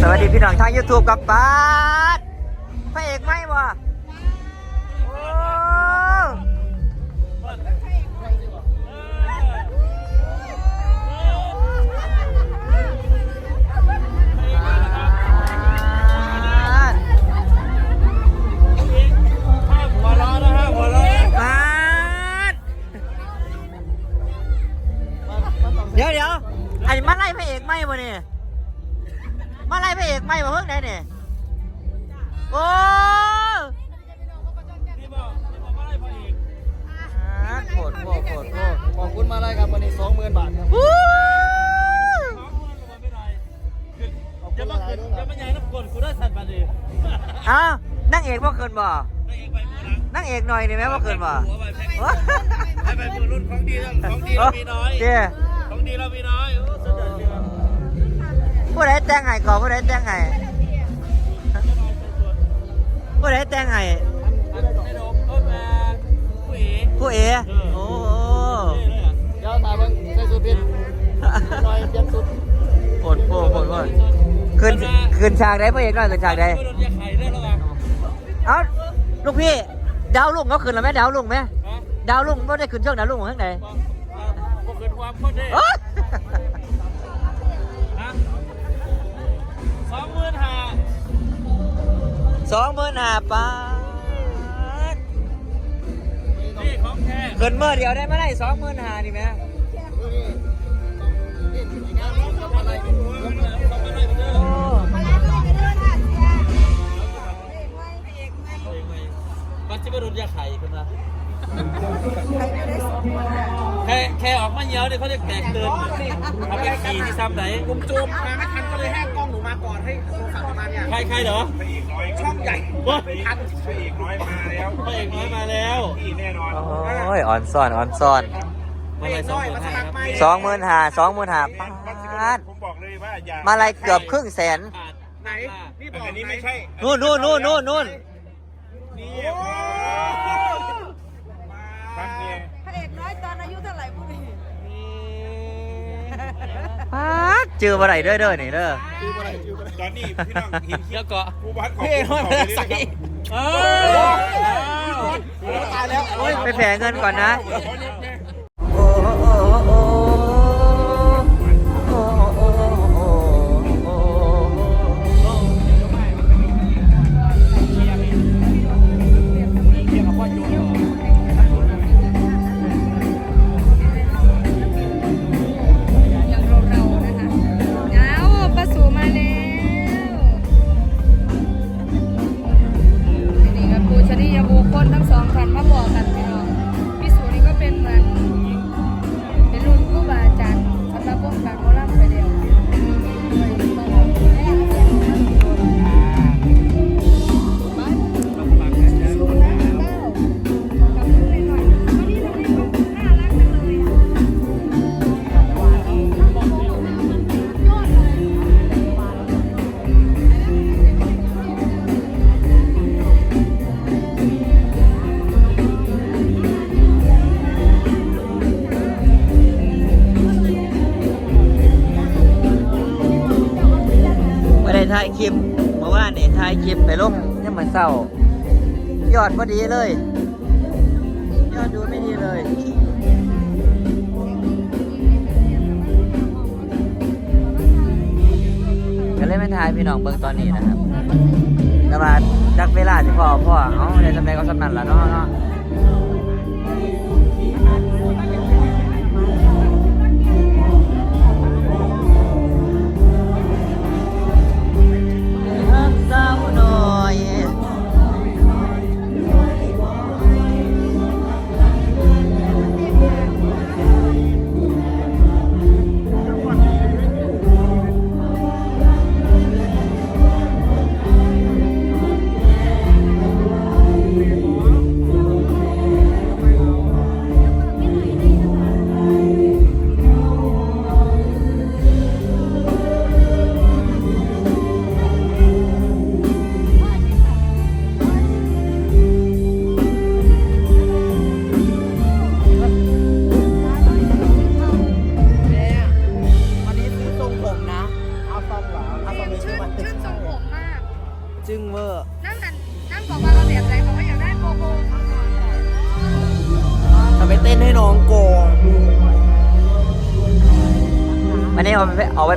สวัสดีพี่น้องทาง YouTube กับป้าดพระเอกไหมวะ ไล่พระเอกไหมวะเพิ่งไหนเนี่ยโอ้ที่บอกที่บอกว่าอะไรพออีกป้าดโคตรโคตรโคตรโคตรขอบคุณมาเลยครับวันนี้สองหมื่นบาทครับวู้น้องมึงลงมาไม่ได้จะมาขึ้นจะมาใหญ่น้ำกลกูได้สั่นมาดิอ้าวนั่งเอกว่าเกินบ่นางเอกไปมือหลังนั่งเอกหน่อยนี่ไหมว่าเกินบ่หัวไปแพ็คไปไปมือรุ่นของดีของดีเรามีน้อยเจ้ของดีเรามีน้อยโอ้สุดยอดเลย ผู้ใดแต่งให้ก่อนผู้ใดแต่งให้ผู้ใดแต่งให้อันในโดมต้นมาผู้เอ๋ผู้เอ๋โอ้เดี๋ยวมาเบิ่งใส่สูทพิษหน่อยเตรียมสูทโหดโหดโหดโหดขึ้นขึ้นฉากใดพระเอกหน่อยขึ้นฉากใดไม่โดนยาไข่ได้หรอเอ้าลูกพี่ดาวลุงเขาขึ้นแล้วไหมดาวลุงไหมฮะดาวลุงไม่ได้ขึ้นช่องดาวลุงของข้างไหนบอกเกินความโคตรเด้ มื่นห้าสองหมื่นห้าปาทนี่ของแท้ขึ้นเมื่อเดียวได้ไหมได้สองหมื่นห้านี่ไหมโอ้มันจะไม่รุนยาไข่ขึ้นมา แค่แค่ออกมาเหี่ยวเนี่ยเขาจะแตกเตือนเขาไปขี่ที่ซ้ำไหนผมจูมมาไม่ทันก็เลยแห้กล้องหนูมาก่อนให้โทรศัพท์มาเนี่ยใครใครเหรอช่องใหญ่วะทันพระเอกน้อยมาแล้วพระเอกน้อยมาแล้วพี่แน่นอนโอ้ยอ่อนซ่อนอ่อนซ่อนมาอะไรสองหมื่นห้าครับสองหมื่นห้าสองหมื่นห้าปาทผมบอกเลยว่าอย่ามาลายเกือบครึ่งแสนขาดไหนนี่บอกอันนี้ไม่ใช่นู่นนู่นนู่นนู่นนู่นนี่ฟังเพลง พระเอกน้อยตอนอายุเท่าไหร่พูดดิ ปาดเจอมาไหนเด้อเด้อนี่เด้อชื่ออะไรชื่ออะไรตอนนี้พี่น้องเห็นคลิแล้ปวก็ผู้บัตรของพี่เอกน้อยมาใส่เออตายแล้ว โอ้ยไปแผลเงินก่อนนะเขายกแม่โอ้โอ้ายคลิปเมื่อวานนี่ถ่ายคลิปไปลงยังเหมือนเศร้ายอดพอดีเลย ยอดดูไม่ดีเลยก็เลยไม่ทายพี่น้องเบิ่งตอนนี้นะครับแต่ว่าจักเวลาที่พ่อพ่อเอาในสำเร็จก็สำนันละเนาะเนาะ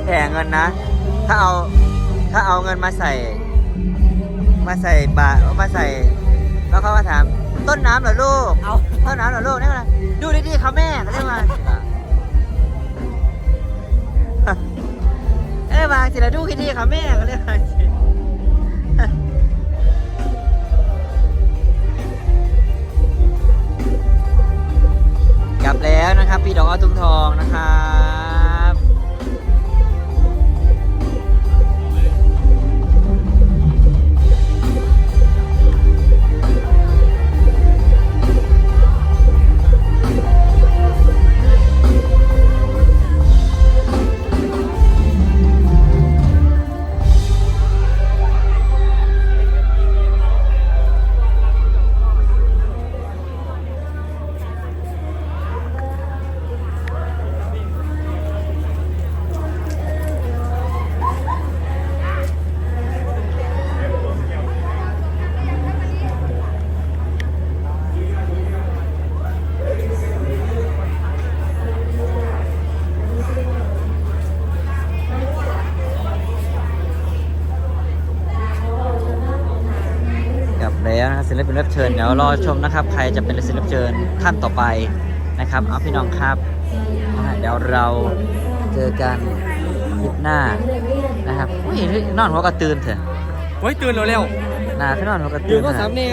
นี้เอาไปเอาไปแผงเงินนะ ถ้าเอาถ้าเอาเงินมาใส่ มาใส่บาทมาใส่ แล้วเขาก็ถาม ต้นน้ำเหรอลูกเอาต้นน้ำเหรอลูกนี่อะไรดูดีๆเขาแม่เขาเรียกว่าเอ้ยบางทีเราดูดีๆเขาแม่เขาเรียกว่ากลับแล้วนะครับ พี่ดอกอ้อทุ่งทองนะครับ ศิลปินรับเชิญเดี๋ยวรอชมนะครับ ใครจะเป็นศิลปินรับเชิญท่านต่อไปนะครับเอาพี่น้องครับนะฮะเดี๋ยวเราเจอกันคลิปหน้านะครับอุ้ยนอนหัวกระตื่นเถอะเฮ้ยตื่นเร็วหนาขึ้นนอนหัวกระๆตื่นก็นะสามเนี่ย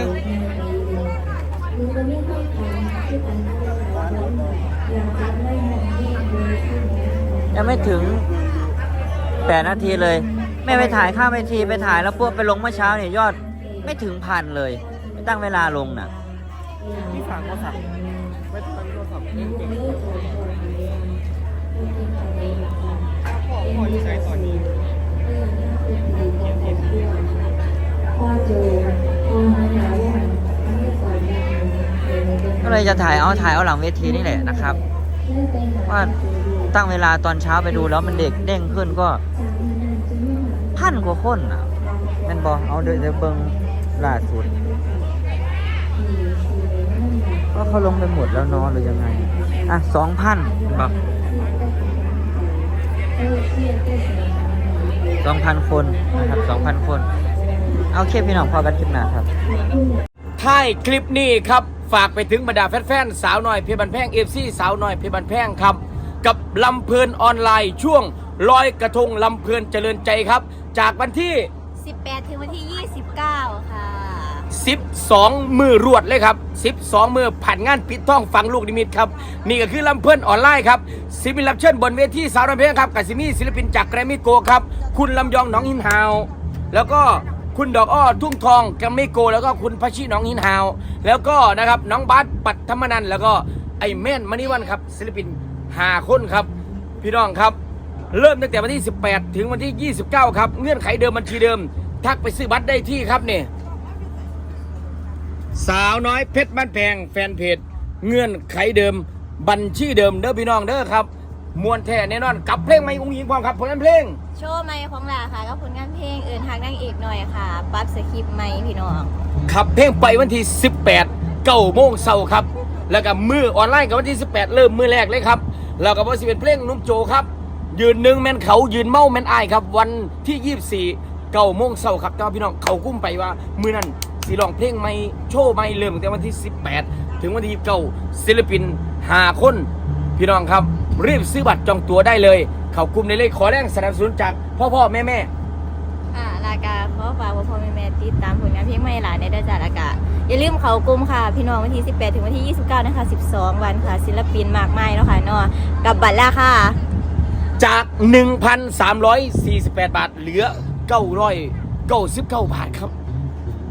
ยังไม่ถึงแปดนาทีเลยแม่ไปถ่ายข้ามเวทีไปถ่ายแล้วพวกไปลงเมื่อเช้าเนี่ยยอดไม่ถึงพันเลยไม่ ตั้งเวลาลงน่ะพี่ฝากโทรศัพท์ไม่ทันโทรศัพท์เองเก่งพ่อพ่อที่ใช้ตอนนี้ก็เลยจะถ่ายเอาถ่ายเอาหลังเวทีนี่แหละนะครับ ว่าตั้งเวลาตอนเช้าไปดูแล้วมันเด็กเด้งขึ้นก็พันกว่าคนอะแมันบอเอาเดี๋ยวเดี๋ยวเบิ้งล่าสุด ว่าเขาลงไปหมดแล้วเนอะหรือยังไง อะสองพันบอกสองพันคนนะครับสองพันคน เอาเคพี่น้องพอกันคลิปหน้าครับท้ายคลิปนี้ครับ ฝากไปถึงบรรดาแฟนๆสาวน้อยเพชรบันแพงเอฟซีสาวน้อยเพชรบันแพงครับ กับลำเพลินออนไลน์ ช่วงลอยกระทงลำเพลินเจริญใจครับ จากวันที่ 18 ถึงวันที่ 29ค่ะ 12 มือรวดเลยครับ 12 มือผ่านงานปิดท่องฟังลูกนิมิตครับ นี่ก็คือลำเพลินออนไลน์ครับศิลปินรับเชิญบนเวทีสาวน้อยเพลงครับกับซิมี่ศิลปินจากแกรมมี่โกครับ คุณลำยองหนองหินฮาว แล้วก็คุณดอกอ้อทุ่งทองแกรมมี่โก แล้วก็คุณพัชชีหนองหินฮาว แล้วก็นะครับน้องบาสปัตธรรมนันแล้วก็ไอแม่นมณีวันครับศิลปินหาคนครับพี่น้องครับเริ่มตั้งแต่วันที่ 18 ถึงวันที่ 29 ครับ เงื่อนไขเดิมบัญชีเดิม ทักไปซื้อบัตรได้ที่ครับเนี่ย สาวน้อยเพชรบ้านแพงแฟนเพจเงื่อนไขเดิม บัญชีเดิมเด้อพี่น้องเด้อครับมวนแท้แน่นอนกับเพลงไม่อุ้งยิงความครับผลงานเพลง โชว์ไม่ของลาค่ะก็ผลงานเพลงเอื่นทางนางเอกหน่อยค่ะ ปรั๊บสคริปต์ไม่พี่น้องขับเพลงไปวันที่ 18เก้าโมงเช้าครับ แล้วก็มือออนไลน์กับวันที่ 18 เริ่มมือแรกเลยครับ แล้วก็วันสิเป็นเพลงนุ่มโจครับ ยืนหนึ่งแมนเขายืนเมาแมนอายครับ วันที่ 24เก้าโมงเช้าครับแต่ว่าพี่น้องเขากุ้มไปว่ามือนั้น สีลองเพลงไม่โชว์ไม่เริ่มตั้งแต่วันที่ 18 ถึงวันที่29ศิลปินหาคน พี่น้องครับ รีบซื้อบัตรจองตั๋วได้เลย เขากลุ่มได้เลยขอแรงสนับสนุนจากพ่อพ่อแม่แม่ค่ะลากาขอฝากพ่อพ่อแม่แม่ติดตามผลงานเพลงใหม่หลานในได้จากลากาอย่าลืมเขากลุ่มค่ะ พี่น้องวันที่ 18 ถึงวันที่ 29 นะคะ 12 วันค่ะ ศิลปินมากมายเนาะค่ะเนาะกับบัตรราคาจาก 1,348 บาทเหลือ 999 บาทครับ